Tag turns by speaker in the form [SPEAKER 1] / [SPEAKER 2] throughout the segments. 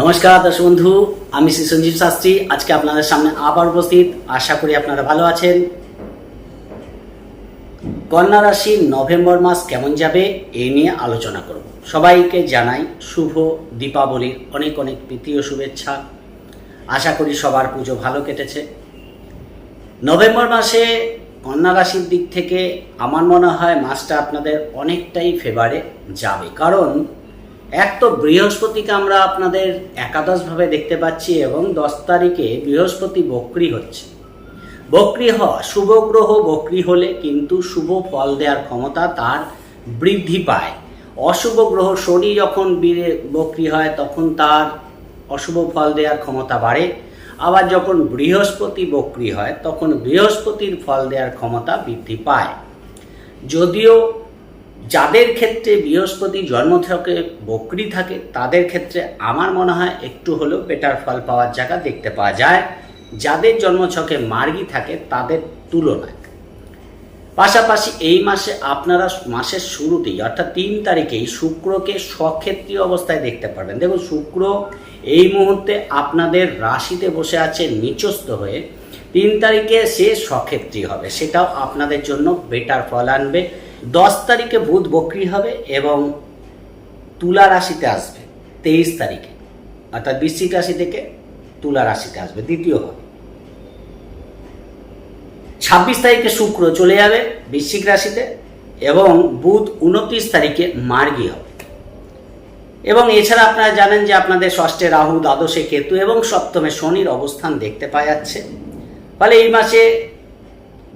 [SPEAKER 1] নমস্কার দর্শক বন্ধু, আমি শ্রী সঞ্জীব শাস্ত্রী। আজকে আপনাদের সামনে আবার উপস্থিত। আশা করি আপনারা ভালো আছেন। কন্যা রাশির নভেম্বর মাস কেমন যাবে এই নিয়ে আলোচনা করব। সবাইকে জানাই শুভ দীপাবলির অনেক অনেক প্রীতি ও শুভেচ্ছা। আশা করি সবার পুজো ভালো কেটেছে। নভেম্বর মাসে কন্যা রাশির দিক থেকে আমার মনে হয় মাসটা আপনাদের অনেকটাই ফেভারে যাবে। কারণ এক তো বৃহস্পতিকে আমরা আপনাদের একাদশভাবে দেখতে পাচ্ছি এবং দশ তারিখে বৃহস্পতি বক্রি হচ্ছে। বক্রি হওয়া, শুভ গ্রহ বক্রি হলে কিন্তু শুভ ফল দেওয়ার ক্ষমতা তার বৃদ্ধি পায়। অশুভ গ্রহ শনি যখন বক্রি হয়, তখন তার অশুভ ফল দেওয়ার ক্ষমতা বাড়ে। আবার যখন বৃহস্পতি বক্রি হয়, তখন বৃহস্পতির ফল দেওয়ার ক্ষমতা বৃদ্ধি পায়। যদিও যাদের ক্ষেত্রে বৃহস্পতি জন্ম থেকে বকরি থাকে, তাদের ক্ষেত্রে আমার মনে হয় একটু হলেও বেটার ফল পাওয়ার জায়গা দেখতে পাওয়া যায়। যাদের জন্মছকে মার্গী থাকে, তাদের তুলনায়। পাশাপাশি এই মাসে আপনারা মাসের শুরুতেই, অর্থাৎ তিন তারিখেই শুক্রকে স্বক্ষেত্রীয় অবস্থায় দেখতে পারবেন। দেখুন, শুক্র এই মুহূর্তে আপনাদের রাশিতে বসে আছে, নিচস্থ হয়ে তিন তারিখে সে স্বক্ষেত্রী হবে। সেটাও আপনাদের জন্য বেটার ফল আনবে। দশ তারিখে বুধ বক্রি হবে এবং তুলা রাশিতে আসবে, তেইশ তারিখে। অর্থাৎ বৃশ্চিক রাশি থেকে তুলা রাশিতে আসবে, দ্বিতীয় হবে। ছাব্বিশ তারিখে শুক্র চলে যাবে বৃশ্চিক রাশিতে এবং বুধ উনত্রিশ তারিখে মার্গী হবে। এবং এছাড়া আপনারা জানেন যে আপনাদের ষষ্ঠে রাহু, দ্বাদশে কেতু এবং সপ্তমে শনির অবস্থান দেখতে পাওয়া যাচ্ছে। ফলে এই মাসে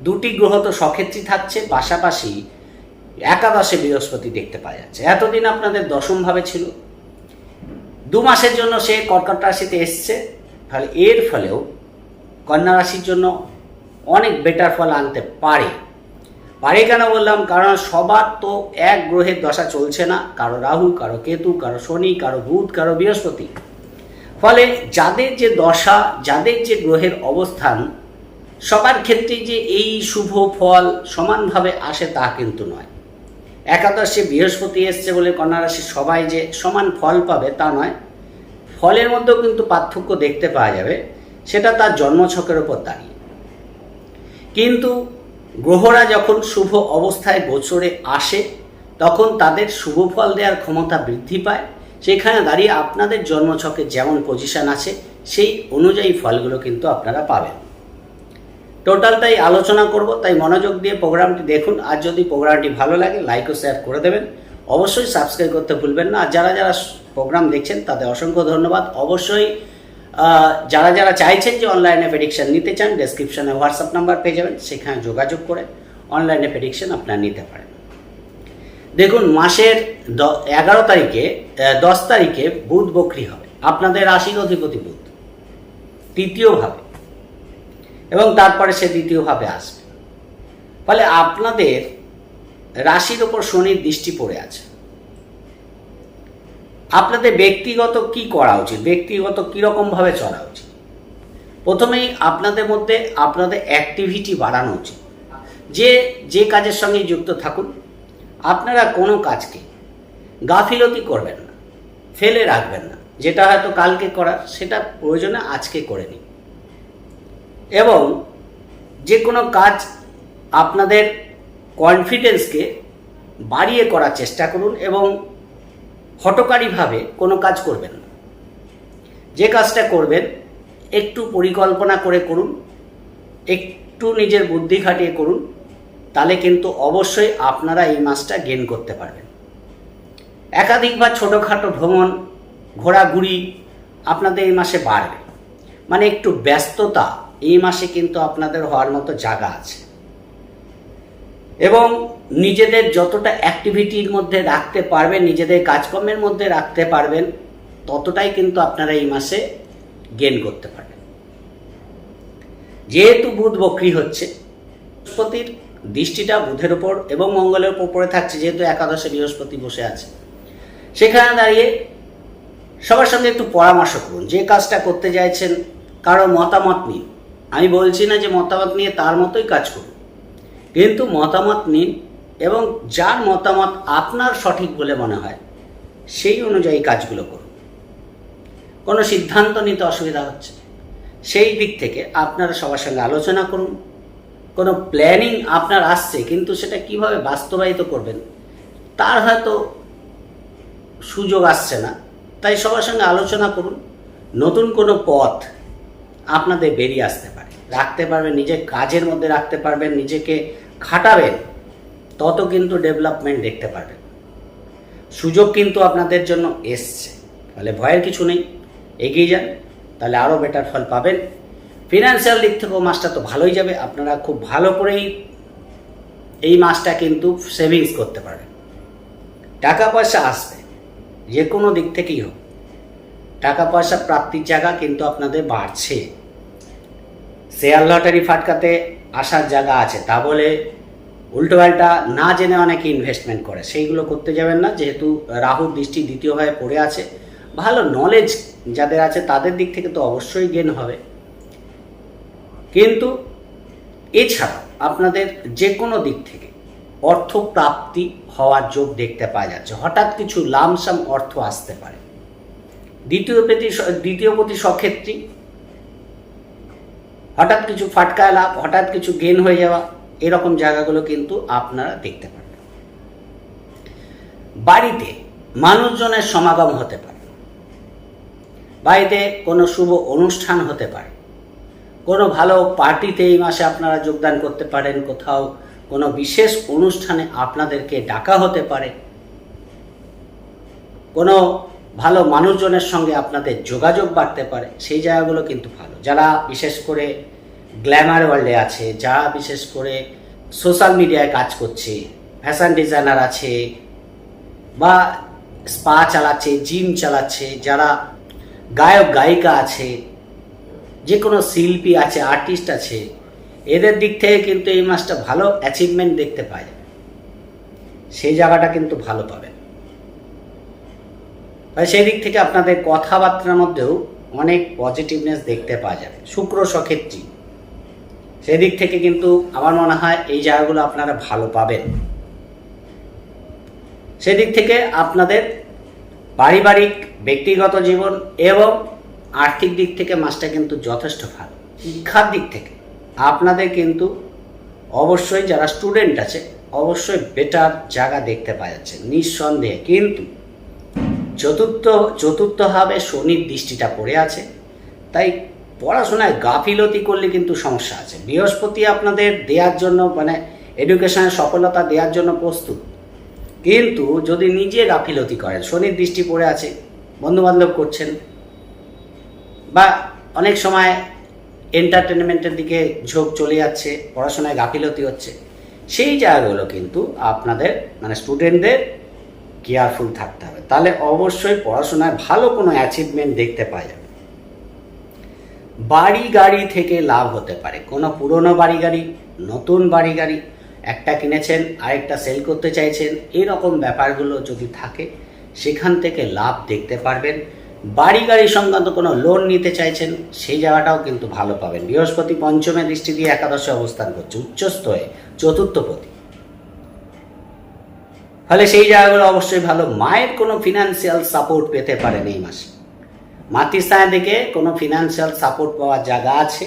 [SPEAKER 1] দুটি গ্রহ তো সক্ষেত্রী থাকছে, পাশাপাশি একাদশে বৃহস্পতি দেখতে পাওয়া যাচ্ছে। এতদিন আপনাদের দশমভাবে ছিল। দু মাসের জন্য সে কর্কট রাশিতে এসছে। ফলে এর ফলেও কন্যা রাশির জন্য অনেক বেটার ফল আনতে পারে। পারে কেন বললাম? কারণ সবার তো এক গ্রহের দশা চলছে না। কারও রাহু, কারও কেতু, কারও শনি, কারও বুধ, কারও বৃহস্পতি। ফলে যাদের যে দশা, যাদের যে গ্রহের অবস্থান, সবার ক্ষেত্রে যে এই শুভ ফল সমানভাবে আসে তা কিন্তু নয়। একাদশে বৃহস্পতি এসছে বলে কন্যা রাশির সবাই যে সমান ফল পাবে তা নয়, ফলের মধ্যেও কিন্তু পার্থক্য দেখতে পাওয়া যাবে, সেটা তার জন্মছকের ওপর দাঁড়িয়ে। কিন্তু গ্রহরা যখন শুভ অবস্থায় গোচরে আসে, তখন তাদের শুভ ফল দেওয়ার ক্ষমতা বৃদ্ধি পায়। সেখানে দাঁড়িয়ে আপনাদের জন্মছকে যেমন পজিশন আছে, সেই অনুযায়ী ফলগুলো কিন্তু আপনারা পাবেন। টোটালটাই আলোচনা করব, তাই মনোযোগ দিয়ে প্রোগ্রামটি দেখুন। আর যদি প্রোগ্রামটি ভালো লাগে লাইক ও শেয়ার করে দেবেন। অবশ্যই সাবস্ক্রাইব করতে ভুলবেন না। আর যারা যারা প্রোগ্রাম দেখছেন, তাদের অসংখ্য ধন্যবাদ। অবশ্যই যারা যারা চাইছেন যে অনলাইনে প্রেডিকশন নিতে চান ডেসক্রিপশনে হোয়াটসঅ্যাপ নাম্বার পেয়ে যাবেন। সেখানে যোগাযোগ করে অনলাইনে প্রেডিকশন আপনারা নিতে পারেন। দেখুন, মাসের দ- এগারো তারিখে দশ তারিখে বুধ বকরি হবে। আপনাদের রাশির অধিপতি বুধ। তৃতীয়ভাবে এবং তারপরে সে দ্বিতীয়ভাবে আসবে। ফলে আপনাদের রাশির ওপর শনির দৃষ্টি পড়ে আছে। আপনাদের ব্যক্তিগত কি করা উচিত? ব্যক্তিগত কীরকমভাবে চলা উচিত? প্রথমেই আপনাদের মধ্যে আপনাদের অ্যাক্টিভিটি বাড়ানো উচিত। যে যে কাজের সঙ্গে যুক্ত থাকুন, আপনারা কোনো কাজকে গাফিলতি করবেন না, ফেলে রাখবেন না। যেটা হয়তো কালকে করার, সেটা প্রয়োজনে আজকে করে নিন। এবং যে কোনো কাজ আপনাদের কনফিডেন্সকে বাড়িয়ে করার চেষ্টা করুন এবং হটকারীভাবে কোনো কাজ করবেন না। যে কাজটা করবেন, একটু পরিকল্পনা করে করুন, একটু নিজের বুদ্ধি খাটিয়ে করুন, তাহলে কিন্তু অবশ্যই আপনারা এই মাসটা গেন করতে পারবেন। একাধিকবার ছোটোখাটো ভ্রমণ, ঘোরাঘুরি আপনাদের এই মাসে বাড়বে। মানে একটু ব্যস্ততা এই মাসে কিন্তু আপনাদের হওয়ার মতো জায়গা আছে। এবং নিজেদের যতটা অ্যাক্টিভিটির মধ্যে রাখতে পারবেন, নিজেদের কাজকর্মের মধ্যে রাখতে পারবেন, ততটাই কিন্তু আপনারা এই মাসে গেন করতে পারবেন। যেহেতু বুধ বক্রি হচ্ছে, বৃহস্পতির দৃষ্টিটা বুধের ওপর এবং মঙ্গলের ওপর পড়ে থাকছে, যেহেতু একাদশে বৃহস্পতি বসে আছে। সেখানে দাঁড়িয়ে সবার সঙ্গে একটু পরামর্শ করুন, যে কাজটা করতে চাইছেন, কারও মতামত নিন। আমি বলছি না যে মতামত নিয়ে তার মতোই কাজ করুন। কিন্তু মতামত নিন এবং যার মতামত আপনার সঠিক বলে মনে হয়, সেই অনুযায়ী কাজগুলো করুন। কোনো সিদ্ধান্ত নিতে অসুবিধা হচ্ছে সেই দিক থেকে আপনারা সবার সঙ্গে আলোচনা করুন। কোনো প্ল্যানিং আপনার আসছে, কিন্তু সেটা কীভাবে বাস্তবায়িত করবেন, তার হয়তো সুযোগ আসছে না। তাই সবার সঙ্গে আলোচনা করুন। নতুন কোনো পথ আপনাদের বেরিয়ে আসতে পারে। রাখতে পারবেন নিজের কাজের মধ্যে রাখতে পারবেন, নিজেকে খাটাবেন, তত কিন্তু ডেভেলপমেন্ট দেখতে পারবেন। সুযোগ কিন্তু আপনাদের জন্য এসছে। তাহলে ভয়ের কিছু নেই, এগিয়ে যান, তাহলে আরও বেটার ফল পাবেন। ফিনান্সিয়াল দিক থেকেও মাসটা তো ভালোই যাবে, আপনারা খুব ভালো করেই এই মাসটা কিন্তু সেভিংস করতে পারবেন। টাকা পয়সা আসবে, যে কোনো দিক থেকেই হোক। টাকা পয়সা প্রাপ্তির জায়গা কিন্তু আপনাদের বাড়ছে। শেয়ার লটারি ফাটকাতে আসার জায়গা আছে, তা বলে উল্টোপাল্টা না জেনে অনেকে ইনভেস্টমেন্ট করে। সেইগুলো করতে যাবেন না, যেহেতু রাহুর দৃষ্টি দ্বিতীয়ভাবে পড়ে আছে। ভালো নলেজ যাদের আছে, তাদের দিক থেকে তো অবশ্যই গেন হবে। কিন্তু এছাড়া আপনাদের যে কোনো দিক থেকে অর্থ প্রাপ্তি হওয়ার যোগ দেখতে পাওয়া যাচ্ছে। হঠাৎ কিছু লামসাম অর্থ আসতে পারে। দ্বিতীয় প্রতি দ্বিতীয় প্রতি সক্ষেত্রী হঠাৎ কিছু ফাটকা লাভ, হঠাৎ কিছু গেন হয়ে যাওয়া, এরকম জায়গাগুলো কিন্তু আপনারা দেখতে পারবেন বাড়িতে মানুষজনের সমাগম হতে পারে। বাড়িতে কোনো শুভ অনুষ্ঠান হতে পারে। কোনো ভালো পার্টিতে এই মাসে আপনারা যোগদান করতে পারেন, কোথাও কোনো বিশেষ অনুষ্ঠানে আপনাদেরকে ডাকা হতে পারে। কোনো ভালো মানুষজনের সঙ্গে আপনাদের যোগাযোগ বাড়তে পারে, সেই জায়গাগুলো কিন্তু ভালো। যারা বিশেষ করে গ্ল্যামার ওয়ার্ল্ডে আছে, যারা বিশেষ করে সোশ্যাল মিডিয়ায় কাজ করছে, ফ্যাশন ডিজাইনার আছে, বা স্পা চালাচ্ছে, জিম চালাচ্ছে, যারা গায়ক, গায়িকা আছে যে কোনো শিল্পী আছে আর্টিস্ট আছে, এদের দিক থেকে কিন্তু এই মাসটা ভালো অ্যাচিভমেন্ট দেখতে পায়। সেই জায়গাটা কিন্তু ভালো পাবেন। সেই দিক থেকে আপনাদের কথাবার্তার মধ্যেও অনেক পজিটিভনেস দেখতে পাওয়া যাবে। শুক্র সক্ষেত্রী সেদিক থেকে কিন্তু আমার মনে হয় এই জায়গাগুলো আপনারা ভালো পাবেন। সেদিক থেকে আপনাদের পারিবারিক, ব্যক্তিগত জীবন এবং আর্থিক দিক থেকে মাসটা কিন্তু যথেষ্ট ভালো। শিক্ষার দিক থেকে আপনাদের কিন্তু অবশ্যই যারা স্টুডেন্ট আছে, অবশ্যই বেটার জায়গা দেখতে পাওয়া যাচ্ছে, নিঃসন্দেহে। কিন্তু চতুর্থ চতুর্থভাবে শনির দৃষ্টিটা পড়ে আছে। তাই পড়াশোনায় গাফিলতি করলে কিন্তু সমস্যা আছে। বৃহস্পতি আপনাদের দেওয়ার জন্য মানে এডুকেশনের সফলতা দেওয়ার জন্য প্রস্তুত। কিন্তু যদি নিজে গাফিলতি করেন, শনির দৃষ্টি পড়ে আছে, বন্ধুবান্ধব করছেন, বা অনেক সময় এন্টারটেনমেন্টের দিকে ঝোঁক চলে যাচ্ছে, পড়াশোনায় গাফিলতি হচ্ছে, সেই জায়গাগুলো কিন্তু আপনাদের মানে স্টুডেন্টদের কেয়ারফুল থাকতে হবে। তাহলে অবশ্যই পড়াশোনায় ভালো কোনো অ্যাচিভমেন্ট দেখতে পাওয়া যাবে। বাড়ি গাড়ি থেকে লাভ হতে পারে। কোনো পুরনো বাড়ি গাড়ি, নতুন বাড়ি গাড়ি, একটা কিনেছেন, আরেকটা সেল করতে চাইছেন, এরকম ব্যাপারগুলো যদি থাকে, সেখান থেকে লাভ দেখতে পারবেন। বাড়ি গাড়ি সংক্রান্ত কোনো লোন নিতে চাইছেন সেই জায়গাটাও কিন্তু ভালো পাবেন। বৃহস্পতি পঞ্চমে দৃষ্টি দিয়ে একাদশে অবস্থান করছে, উচ্চস্থ হয়ে চতুর্থপতি ফলে সেই জায়গাগুলো অবশ্যই ভালো। মায়ের কোনো ফিনান্সিয়াল সাপোর্ট পেতে পারেন এই মাসে। মাতৃস্থানের দিকে কোনো ফিনান্সিয়াল সাপোর্ট পাওয়ার জায়গা আছে।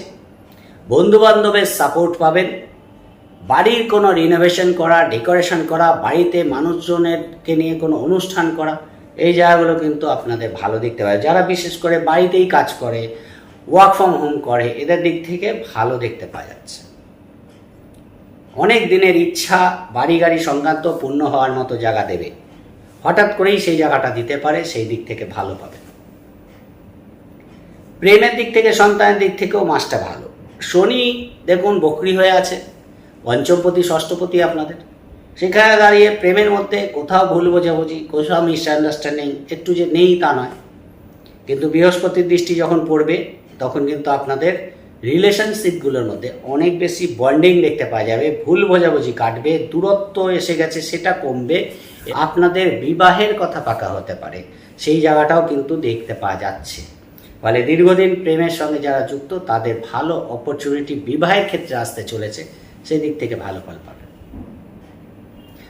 [SPEAKER 1] বন্ধুবান্ধবের সাপোর্ট পাবেন। বাড়ির কোনো রিনোভেশন করা ডেকোরেশন করা, বাড়িতে মানুষজনেরকে নিয়ে কোনো অনুষ্ঠান করা, এই জায়গাগুলো কিন্তু আপনাদের ভালো দেখতে পারে যারা বিশেষ করে বাড়িতেই কাজ করে ওয়ার্ক ফ্রম হোম করে, এদের দিক থেকে ভালো দেখতে পাওয়া যাচ্ছে। অনেক দিনের ইচ্ছা, বাড়ি গাড়ি সংক্রান্ত পূর্ণ হওয়ার মতো জায়গা দেবে। হঠাৎ করেই সেই জায়গাটা দিতে পারে, সেই দিক থেকে ভালো পাবে। প্রেমের দিক থেকে, সন্তানের দিক থেকেও মাসটা ভালো। শনি দেখুন বকরি হয়ে আছে, পঞ্চমপতি, ষষ্ঠপতি আপনাদের। সেখানে দাঁড়িয়ে প্রেমের মধ্যে কোথাও ভুল বোঝাবুঝি, কোথাও মিসআন্ডারস্ট্যান্ডিং একটু যে নেই তা নয়। কিন্তু বৃহস্পতির দৃষ্টি যখন পড়বে, তখন কিন্তু আপনাদের রিলেশনশিপগুলোর মধ্যে অনেক বেশি বন্ডিং দেখতে পাওয়া যাবে, ভুল বোঝাবুঝি কাটবে, দূরত্ব এসে গেছে, সেটা কমবে। আপনাদের বিবাহের কথা পাকা হতে পারে, সেই জায়গাটাও কিন্তু দেখতে পাওয়া যাচ্ছে। ফলে দীর্ঘদিন প্রেমের সঙ্গে যারা যুক্ত, তাদের ভালো অপরচুনিটি বিবাহের ক্ষেত্রে আসতে চলেছে সেই দিক থেকে ভালো ফল পাবে।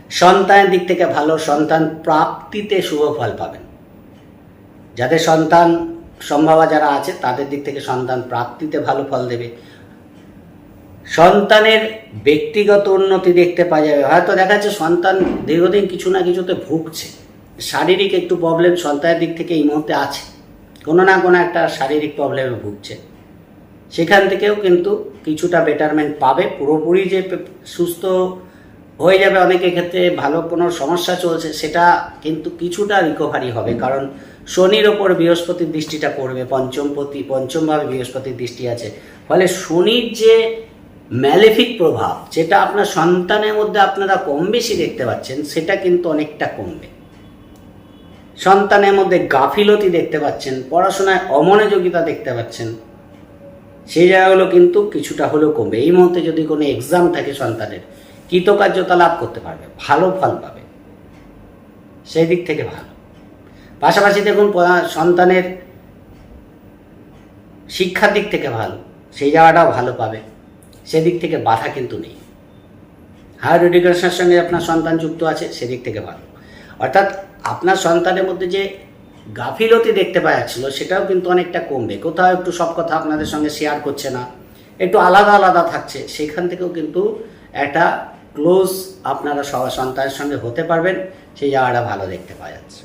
[SPEAKER 1] সন্তানের দিক থেকে ভালো সন্তান প্রাপ্তিতে শুভ ফল পাবেন। যাদের সন্তান সম্ভাবা যারা আছে, তাদের দিক থেকে সন্তান প্রাপ্তিতে ভালো ফল দেবে। সন্তানের ব্যক্তিগত উন্নতি দেখতে পাওয়া যাবে। হয়তো দেখা যাচ্ছে সন্তান দীর্ঘদিন কিছু না কিছুতে ভুগছে। শারীরিক একটু প্রবলেম সন্তানের দিক থেকে এই মুহূর্তে আছে। কোনো না কোনো একটা শারীরিক প্রবলেমে ভুগছে। সেখান থেকেও কিন্তু কিছুটা বেটারমেন্ট পাবে। পুরোপুরি যে সুস্থ হয়ে যাবে অনেকের ক্ষেত্রে ভালো কোনো সমস্যা চলছে, সেটা কিন্তু কিছুটা রিকভারি হবে। কারণ শনির ওপর বৃহস্পতির দৃষ্টিটা পড়বে, পঞ্চমপতি পঞ্চমভাবে বৃহস্পতির দৃষ্টি আছে। ফলে শনির যে ম্যালেফিক প্রভাব, যেটা আপনার সন্তানের মধ্যে আপনারা কম বেশি দেখতে পাচ্ছেন, সেটা কিন্তু অনেকটা কমবে। সন্তানের মধ্যে গাফিলতি দেখতে পাচ্ছেন, পড়াশোনায় অমনোযোগিতা দেখতে পাচ্ছেন, সেই জায়গাগুলো কিন্তু কিছুটা হলেও কমবে। এই মুহূর্তে যদি কোনো এক্সাম থাকে সন্তানের, কৃতকার্যতা লাভ করতে পারবে, ভালো ফল পাবে। সেই দিক থেকে ভালো। পাশাপাশি দেখুন সন্তানের শিক্ষার দিক থেকে ভালো, সেই জায়গাটাও ভালো পাবে। সেদিক থেকে বাধা কিন্তু নেই। হায়ার এডুকেশনের সঙ্গে আপনার সন্তান যুক্ত আছে, সেদিক থেকে ভালো। অর্থাৎ আপনার সন্তানের মধ্যে যে গাফিলতি দেখতে পাওয়া যাচ্ছিল, সেটাও কিন্তু অনেকটা কমবে। কোথাও একটু সব কথা আপনাদের সঙ্গে শেয়ার করছে না, একটু আলাদা আলাদা থাকছে, সেখান থেকেও কিন্তু একটা ক্লোজ আপনারা সবার সন্তানের সঙ্গে হতে পারবেন, সেই জায়গাটা ভালো দেখতে পাওয়া যাচ্ছে।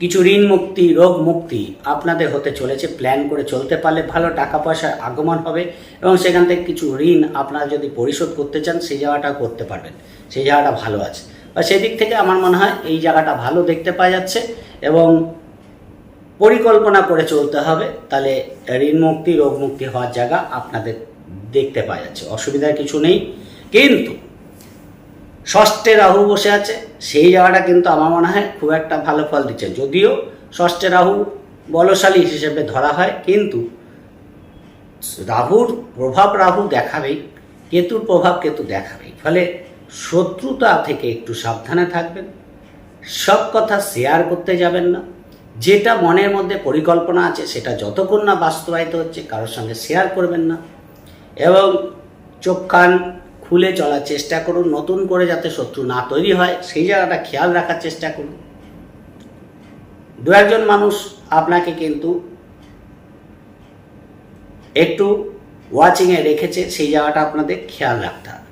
[SPEAKER 1] কিছু ঋণ মুক্তি, রোগ মুক্তি আপনাদের হতে চলেছে। প্ল্যান করে চলতে পারলে ভালো টাকা পয়সার আগমন হবে এবং সেখান থেকে কিছু ঋণ আপনারা যদি পরিশোধ করতে চান, সেই জায়গাটা করতে পারবেন। সেই জায়গাটা ভালো আছে। বা সেদিক থেকে আমার মনে হয় এই জায়গাটা ভালো দেখতে পাওয়া যাচ্ছে এবং পরিকল্পনা করে চলতে হবে। তাহলে ঋণ মুক্তি, রোগ মুক্তি হওয়ার জায়গা আপনাদের দেখতে পাওয়া যাচ্ছে। অসুবিধার কিছু নেই। কিন্তু ষষ্ঠে রাহু বসে আছে, সেই জায়গাটা কিন্তু আমার মনে হয় খুব একটা ভালো ফল দিচ্ছে। যদিও ষষ্ঠে রাহু বলশালী হিসেবে ধরা হয়, কিন্তু রাহুর প্রভাব রাহু দেখাবেই, কেতুর প্রভাব কেতু দেখাবেই। ফলে শত্রুতা থেকে একটু সাবধানে থাকবেন, সব কথা শেয়ার করতে যাবেন না। যেটা মনের মধ্যে পরিকল্পনা আছে, সেটা যতক্ষণ না বাস্তবায়িত হচ্ছে, কারোর সঙ্গে শেয়ার করবেন না। এবং চোখ কান খুলে চলার চেষ্টা করুন, নতুন করে যাতে শত্রু না তৈরি হয়, সেই জায়গাটা খেয়াল রাখার চেষ্টা করুন। দু একজন মানুষ আপনাকে কিন্তু একটু ওয়াচিংয়ে রেখেছে, সেই জায়গাটা আপনাদের খেয়াল রাখতে হবে।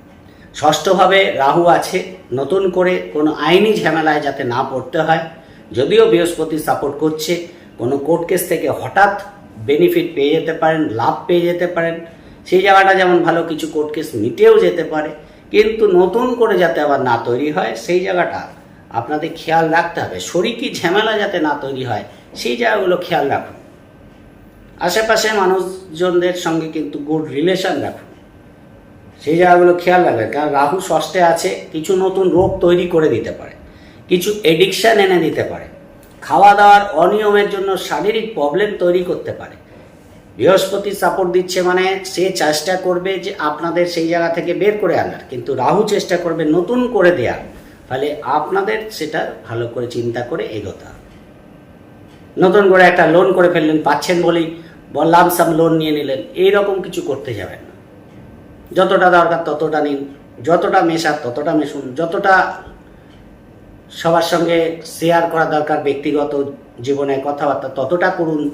[SPEAKER 1] ষষ্ঠভাবে রাহু আছে, নতুন করে কোনো আইনি ঝামেলায় যাতে না পড়তে হয়, যদিও বৃহস্পতি সাপোর্ট করছে, কোনো কোর্ট কেস থেকে হঠাৎ বেনিফিট পেয়ে যেতে পারেন, লাভ পেয়ে যেতে পারেন সেই জায়গাটা যেমন ভালো কিছু কোর্ট কেস মিটেও যেতে পারে, কিন্তু নতুন করে যাতে আবার না তৈরি হয়, সেই জায়গাটা আপনাদের খেয়াল রাখতে হবে। শরিকি ঝামেলা যাতে না তৈরি হয়, সেই জায়গাগুলো খেয়াল রাখুন। আশেপাশে মানুষজনদের সঙ্গে কিন্তু গুড রিলেশন রাখুন। সেই জায়গাগুলো খেয়াল রাখবেন, কারণ রাহু ষষ্ঠে আছে, কিছু নতুন রোগ তৈরি করে দিতে পারে, কিছু এডিকশান এনে দিতে পারে। খাওয়া দাওয়ার অনিয়মের জন্য শারীরিক প্রবলেম তৈরি করতে পারে। বৃহস্পতি সাপোর্ট দিচ্ছে মানে সে চেষ্টা করবে যে আপনাদের সেই জায়গা থেকে বের করে আনার। কিন্তু রাহু চেষ্টা করবে নতুন করে দেওয়ার ফলে আপনাদের সেটা ভালো করে চিন্তা করে এগোতে হবে। নতুন করে একটা লোন করে ফেললেন, পাচ্ছেন বলেই বললাম সাম লোন নিয়ে নিলেন। এই রকম কিছু করতে যাবেন না। যতটা দরকার ততটা নিন। যতটা মেশার ততটা মেশুন। যতটা সবার সঙ্গে শেয়ার করা দরকার ব্যক্তিগত জীবনে কথাবার্তা ততটা করুন।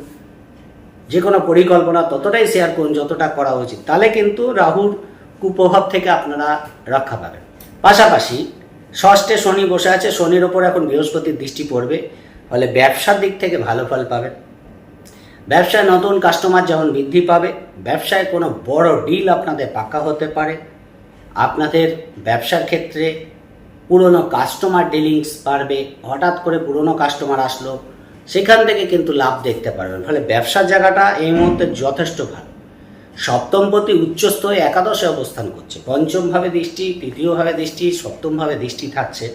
[SPEAKER 1] যে কোনো পরিকল্পনা ততটাই শেয়ার করুন যতটা করা উচিত। তাহলে কিন্তু রাহুর কুপ্রভাব থেকে আপনারা রক্ষা পাবেন। পাশাপাশি, ষষ্ঠে শনি বসে আছে, শনির ওপর এখন বৃহস্পতির দৃষ্টি পড়বে। ফলে ব্যবসার দিক থেকে ভালো ফল পাবেন। ব্যবসায় নতুন কাস্টমার যেমন বৃদ্ধি পাবে, ব্যবসায় কোনো বড় ডিল আপনাদের পাকা হতে পারে। আপনাদের ব্যবসার ক্ষেত্রে পুরনো কাস্টমার ডিলিংস বাড়বে। হঠাৎ করে পুরনো কাস্টমার আসলো সেখান থেকে কিন্তু লাভ দেখতে পারবেন। ফলে ব্যবসার জায়গাটা এই মুহূর্তে যথেষ্ট ভালো। সপ্তমপতি উচ্চস্থ হয়ে একাদশে অবস্থান করছে। পঞ্চমভাবে দৃষ্টি, তৃতীয়ভাবে দৃষ্টি, সপ্তমভাবে দৃষ্টি থাকছে।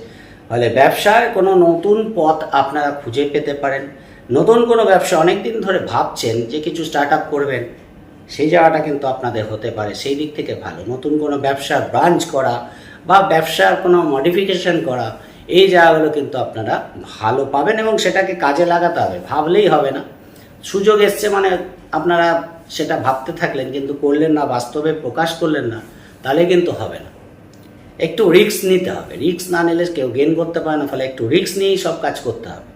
[SPEAKER 1] ফলে ব্যবসায় কোনো নতুন পথ আপনারা খুঁজে পেতে পারেন। নতুন কোনো ব্যবসা অনেক দিন ধরে ভাবছেন যে কিছু স্টার্ট আপ করবেন, সেই জায়গাটা কিন্তু আপনাদের হতে পারে। সেই দিক থেকে ভালো। নতুন কোনো ব্যবসার ব্রাঞ্চ করা বা ব্যবসার কোনো মডিফিকেশন করা এই জায়গাগুলো কিন্তু আপনারা ভালো পাবেন এবং সেটাকে কাজে লাগাতে হবে, ভাবলেই হবে না। সুযোগ এসছে মানে আপনারা সেটা ভাবতে থাকলেন, কিন্তু করলেন না, বাস্তবে প্রকাশ করলেন না, তাহলে কিন্তু হবে না। একটু রিস্ক নিতে হবে রিক্স না নিলে কেউ গেন করতে পারে না, ফলে একটু রিস্ক নিয়েই সব কাজ করতে হবে।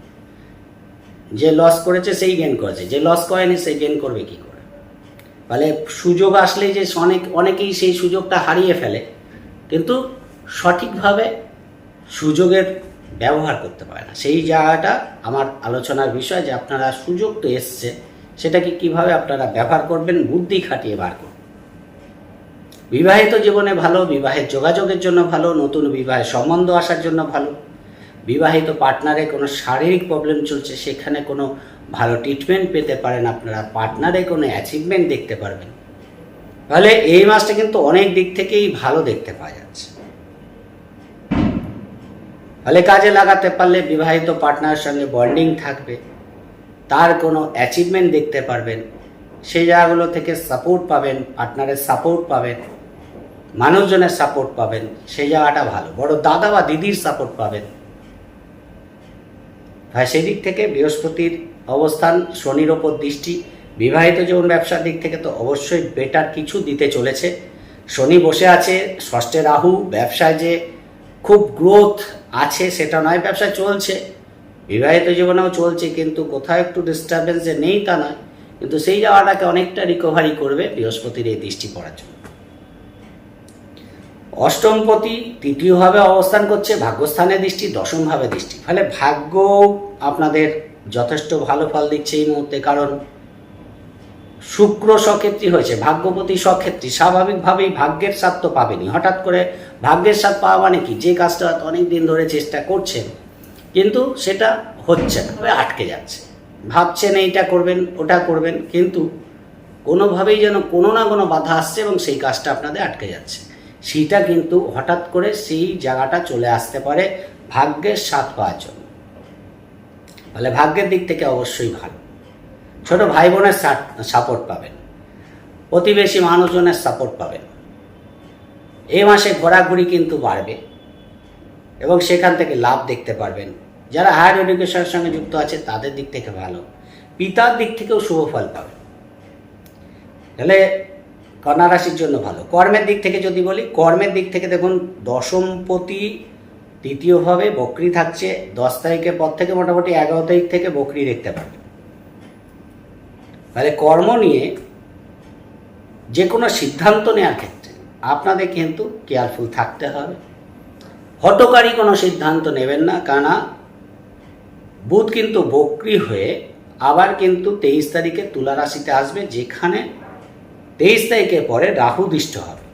[SPEAKER 1] যে লস করেছে সেই গেন করেছে, যে লস করেনি সেই গেন করবে কি করে? ফলে সুযোগ আসলে যে অনেক, অনেকেই সেই সুযোগটা হারিয়ে ফেলে, কিন্তু সঠিকভাবে সুযোগের ব্যবহার করতে পারে না। সেই জায়গাটা আমার আলোচনার বিষয় যে আপনারা সুযোগ তো এসছে, সেটাকে কীভাবে আপনারা ব্যবহার করবেন, বুদ্ধি খাটিয়ে বার করবেন বিবাহিত জীবনে ভালো, বিবাহের যোগাযোগের জন্য ভালো, নতুন বিবাহের সম্বন্ধ আসার জন্য ভালো। বিবাহিত পার্টনারে কোনো শারীরিক প্রবলেম চলছে, সেখানে কোনো ভালো ট্রিটমেন্ট পেতে পারেন আপনারা, পার্টনারে কোনো অ্যাচিভমেন্ট দেখতে পারবেন। তাহলে এই মাসটা কিন্তু অনেক দিক থেকেই ভালো দেখতে পাওয়া যাচ্ছে। ফলে কাজে লাগাতে পারলে বিবাহিত পার্টনারের সঙ্গে বন্ডিং থাকবে তার কোনো অ্যাচিভমেন্ট দেখতে পারবেন সেই জায়গাগুলো থেকে সাপোর্ট পাবেন পার্টনারের সাপোর্ট পাবেন মানুষজনের সাপোর্ট পাবেন সেই জায়গাটা ভালো বড় দাদা বা দিদির সাপোর্ট পাবেন হ্যাঁ সেই দিক থেকে বৃহস্পতির অবস্থান শনির ওপর দৃষ্টি বিবাহিত জীবন ব্যবসার দিক থেকে তো অবশ্যই বেটার কিছু দিতে চলেছে শনি বসে আছে ষষ্ঠে রাহু ব্যবসায় যে খুব গ্রোথ আছে, সেটা নয় ব্যবসা চলছে। বিবাহিত জীবনেও চলছে, কিন্তু কোথাও একটু ডিস্টারবেন্স যে নেই তা নয়। কিন্তু সেই জায়গাটাকে অনেকটা রিকভারি করবে বৃহস্পতির এই দৃষ্টি পড়ার জন্য। অষ্টমপতি তৃতীয়ভাবে অবস্থান করছে ভাগ্যস্থানে দৃষ্টি, দশমভাবে দৃষ্টি। ফলে ভাগ্য আপনাদের যথেষ্ট ভালো ফল দিচ্ছে এই মুহূর্তে, কারণ শুক্র সক্ষেত্রী হয়েছে, ভাগ্যপতি সক্ষেত্রী, স্বাভাবিকভাবেই ভাগ্যের স্বাদ তো পাবেনি হঠাৎ করে ভাগ্যের স্বাদ পাওয়া মানে কি? যে কাজটা অনেক দিন ধরে চেষ্টা করছেন কিন্তু সেটা হচ্ছে না, তবে আটকে যাচ্ছে। ভাবছেন এইটা করবেন, ওটা করবেন, কিন্তু কোনোভাবেই যেন কোনো না কোনো বাধা আসছে এবং সেই কাজটা আপনাদের আটকে যাচ্ছে। সেইটা কিন্তু হঠাৎ করে সেই জায়গাটা চলে আসতে পারে ভাগ্যের স্বাদ পাওয়ার জন্য। ফলে ভাগ্যের দিক থেকে অবশ্যই ভালো। ছোট ভাই বোনের সাপোর্ট পাবেন। প্রতিবেশী মানুষজনের সাপোর্ট পাবেন। এই মাসে ঘোরাঘুরি কিন্তু বাড়বে এবং সেখান থেকে লাভ দেখতে পারবেন। যারা হায়ার এডুকেশনের সঙ্গে যুক্ত আছে, তাদের দিক থেকে ভালো। পিতার দিক থেকেও শুভ ফল পাবেন। তাহলে কন্যা রাশির জন্য ভালো। কর্মের দিক থেকে যদি বলি, কর্মের দিক থেকে দেখুন, দশমপতি তৃতীয়ভাবে বকরি থাকছে। দশ তারিখের পর থেকে মোটামুটি এগারো তারিখ থেকে বকরি দেখতে পাবেন। তাহলে কর্ম নিয়ে যে কোনো সিদ্ধান্ত নেওয়ার ক্ষেত্রে আপনাদের কিন্তু কেয়ারফুল থাকতে হবে। হটকারী কোনো সিদ্ধান্ত নেবেন না কেননা বুধ কিন্তু বক্রি হয়ে আবার কিন্তু তেইশ তারিখে তুলা রাশিতে আসবে, যেখানে তেইশ তারিখের পরে রাহু দৃষ্ট হবে।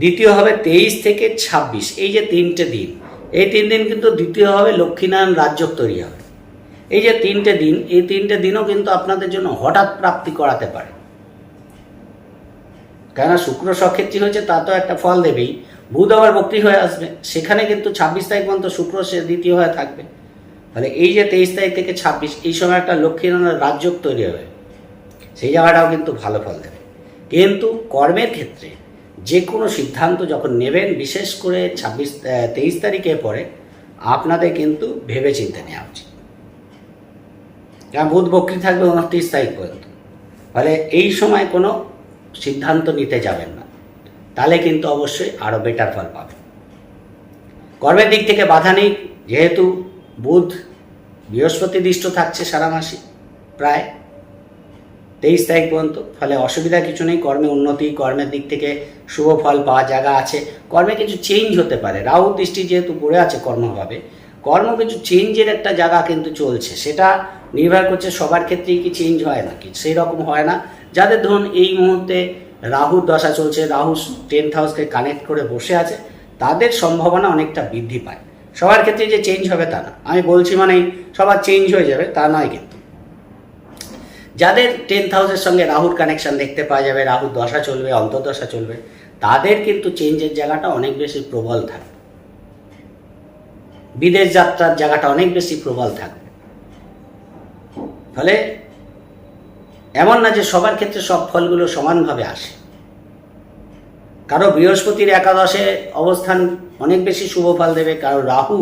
[SPEAKER 1] দ্বিতীয় হবে তেইশ থেকে ছাব্বিশ, এই যে তিনটে দিন, এই তিন দিন কিন্তু দ্বিতীয় হবে লক্ষ্মীনারায়ণ রাজ্য তৈরি হবে। এই যে তিনটে দিন, এই তিনটে দিনও কিন্তু আপনাদের জন্য হঠাৎ প্রাপ্তি করাতে পারে। কেননা শুক্র সক্ষেত্রী হয়েছে, তা তো একটা ফল দেবেই। বুধ আবার বক্রি হয়ে আসবে। সেখানে কিন্তু ছাব্বিশ তারিখ পর্যন্ত শুক্র সে দ্বিতীয় হয়ে থাকবে। তাহলে এই যে তেইশ তারিখ থেকে ছাব্বিশ, এই সময় একটা লক্ষ্মীনারায়ণ রাজ্য তৈরি হবে। সেই জায়গাটাও কিন্তু ভালো ফল দেবে। কিন্তু কর্মের ক্ষেত্রে যে কোনো সিদ্ধান্ত যখন নেবেন, বিশেষ করে ছাব্বিশ তেইশ তারিখের পরে, আপনাদের কিন্তু ভেবে চিন্তে নেওয়া উচিত। কারণ বুধ বক্রি থাকবে উনত্রিশ তারিখ পর্যন্ত। ফলে এই সময় কোনো সিদ্ধান্ত নিতে যাবেন না। তাহলে কিন্তু অবশ্যই আরও বেটার ফল পাবেন। কর্মের দিক থেকে বাধা নেই, যেহেতু বুধ বৃহস্পতি দৃষ্ট থাকছে সারা মাসে প্রায় তেইশ তারিখ পর্যন্ত। ফলে অসুবিধা কিছু নেই, কর্মে উন্নতি, কর্মের দিক থেকে শুভ ফল পাওয়া জায়গা আছে। কর্মে কিছু চেঞ্জ হতে পারে। রাহু দৃষ্টি যেহেতু পড়ে আছে কর্মভাবে কর্ম কিছু চেঞ্জের একটা জায়গা কিন্তু চলছে। সেটা নির্ভর করছে সবার ক্ষেত্রেই কি চেঞ্জ হয় নাকি। সেই রকম হয় না। যাদের ধরুন এই মুহূর্তে রাহুর দশা চলছে, রাহু টেন্থ হাউসকে কানেক্ট করে বসে আছে, তাদের সম্ভাবনা অনেকটা বৃদ্ধি পায়। সবার ক্ষেত্রে যে চেঞ্জ হবে তা না। আমি বলছি মানে সবার চেঞ্জ হয়ে যাবে, তা নয় কিন্তু। যাদের টেন্থ হাউসের সঙ্গে রাহুর কানেকশন দেখতে পাওয়া যাবে, রাহুর দশা চলবে, অন্তর্দশা চলবে, তাদের কিন্তু চেঞ্জের জায়গাটা অনেক বেশি প্রবল থাকবে। বিদেশ যাত্রার জায়গাটা অনেক বেশি প্রবল থাকবে। ফলে এমন না যে সবার ক্ষেত্রে সব ফলগুলো সমানভাবে আসে। কারও বৃহস্পতির একাদশে অবস্থান অনেক বেশি শুভ ফল দেবে, কারও রাহু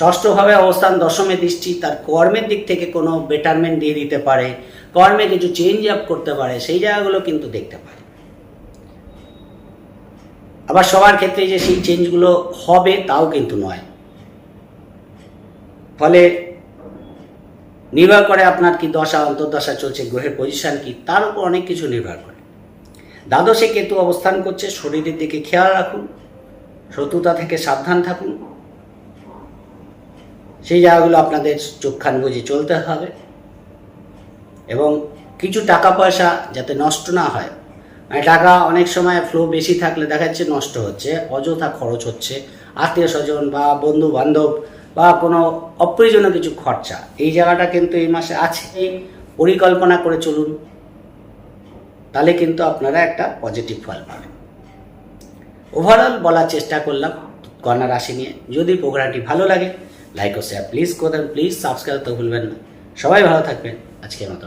[SPEAKER 1] ষষ্ঠভাবে অবস্থান দশমে দৃষ্টি, তার কর্মের দিক থেকে কোনো বেটারমেন্ট দিয়ে দিতে পারে, কর্মে কিছু চেঞ্জ আপ করতে পারে, সেই জায়গাগুলো কিন্তু দেখতে পারে আবার সবার ক্ষেত্রে যে সেই চেঞ্জগুলো হবে, তাও কিন্তু নয়। ফলে নির্ভর করে আপনার কি দশা, অন্তর্দশা চলছে, গ্রহের পজিশন কি, তার উপর অনেক কিছু নির্ভর করে। দ্বাদশে কেতু অবস্থান করছে, শরীরের দিকে খেয়াল রাখুন, শত্রুতা থেকে সাবধান থাকুন। সেই জায়গাগুলো আপনাদের চোখখান বুঝে চলতে হবে এবং কিছু টাকা পয়সা যাতে নষ্ট না হয়। মানে টাকা অনেক সময় ফ্লো বেশি থাকলে দেখা যাচ্ছে নষ্ট হচ্ছে, অযথা খরচ হচ্ছে। আত্মীয় স্বজন বা বন্ধু বান্ধব বা কোনো অপ্রয়োজনীয় কিছু খরচা এই জায়গাটা কিন্তু এই মাসে আছে। পরিকল্পনা করে চলুন তাহলে কিন্তু আপনারা একটা পজিটিভ ফল পাবেন। ওভারঅল বলার চেষ্টা করলাম কন্যা রাশি নিয়ে। যদি প্রোগ্রামটি ভালো লাগে লাইক ও শেয়ার প্লিজ করবেন প্লিজ সাবস্ক্রাইব তো ভুলবেন না। সবাই ভালো থাকবেন। আজকের মতো।